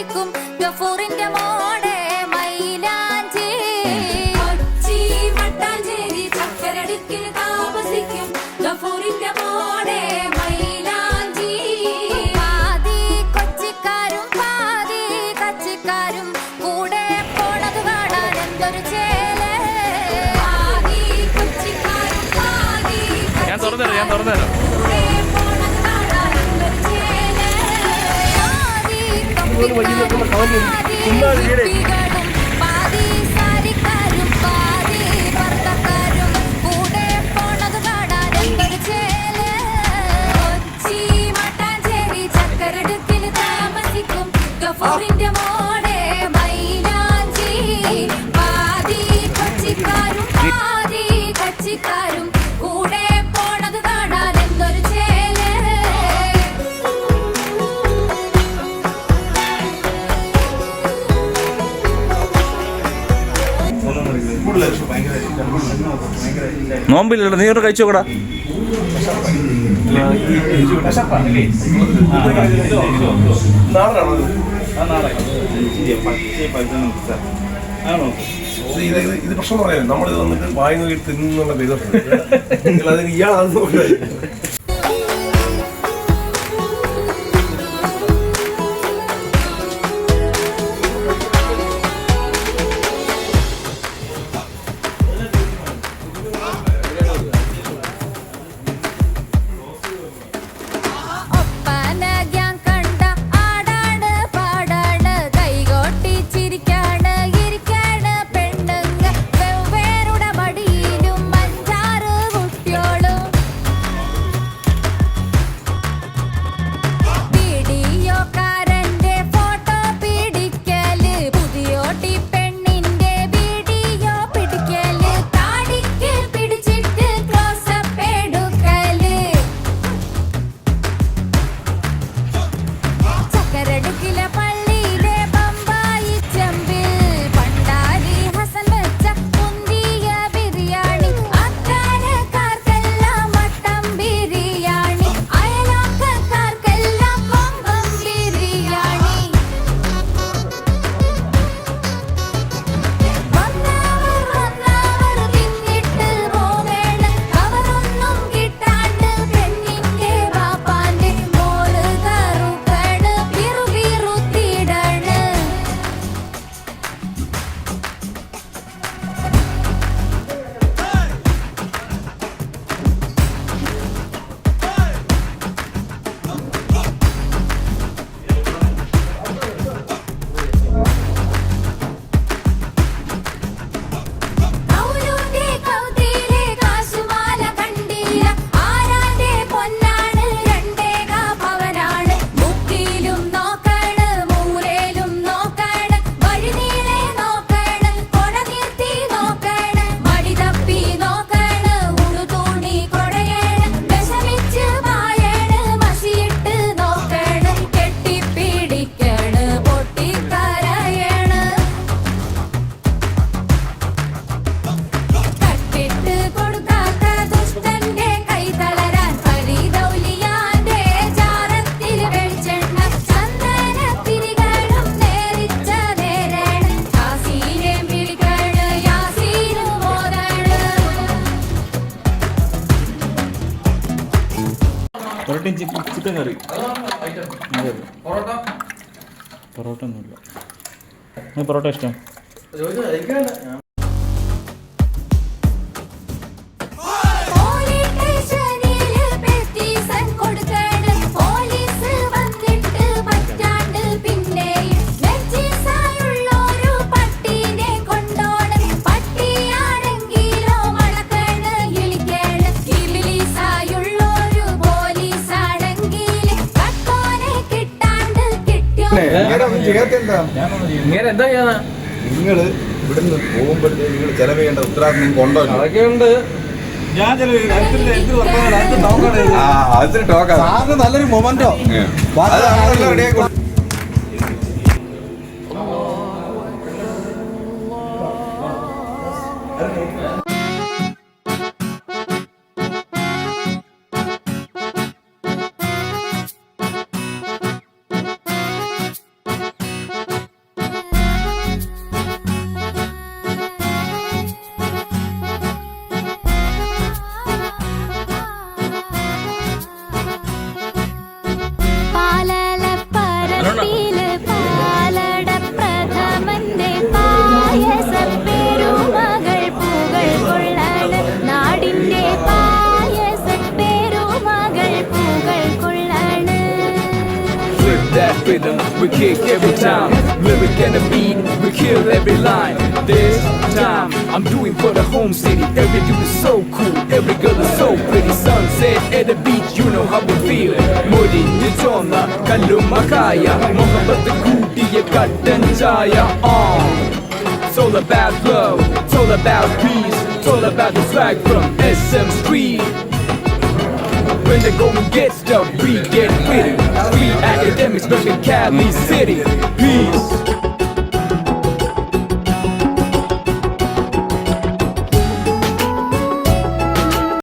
കൊതിക്കും ഗഫൂറിന്റെ മോടെ മൈലാഞ്ചി. കൊച്ചി മട്ടാഞ്ചേരി ചക്കരടിക്കിൽ താമസിക്കും. ഗഫൂറിന്റെ മോടെ മൈലാഞ്ചി. പാതി കൊച്ചിക്കാരും പാതി കച്ചിക്കാരും. കൂടെ പോണത് കാണാൻ എന്തൊരു ചേലേ. ഞാൻ തുറന്നുതരാം ഞാൻ തുറന്നുതരാം ఊరు వడ్డీ కట్టుకున్న కవర్ ఉన్నాడు వీడే നോമ്പില്ല നീ ഒരു കഴിച്ചു കൂടാ ഇത് പ്രശ്നം പറയാം. നമ്മളിത് വന്നിട്ട് വായന തിന്നുള്ള പേര് ഇയാൾ അത് നോക്കുന്നത് ചിക്കൻ കറി. അതെ പൊറോട്ട ഒന്നുമില്ല. പൊറോട്ട ഇഷ്ടം? ഇങ്ങനെ എന്താ ചെയ്യാ? നിങ്ങൾ ഇവിടുന്ന് പോകുമ്പോഴത്തേക്ക് നിങ്ങൾ ചെലവ് ചെയ്യേണ്ട ഉത്തരവാദിത്വം നിങ്ങൾക്ക് ഉണ്ടോ. അതൊക്കെ ഉണ്ട് അതിന് ടോക്കാ നല്ലൊരു മൊമെന്റോ? റെഡിയായി kick every time. Lyric and a beat, we kill every line. This time, I'm doing for the home city. Every dude is so cool, every girl is so pretty. Sunset at the beach, you know how we feel. Modi, Nitona, Kalumakaya, Mohammed the Kudiya, Katan Jaya. Uh. It's all about love, it's all about peace, it's all about the swag from SM Street when they go and get stuff. We get with it. We academics, stuck in Cali City. Peace.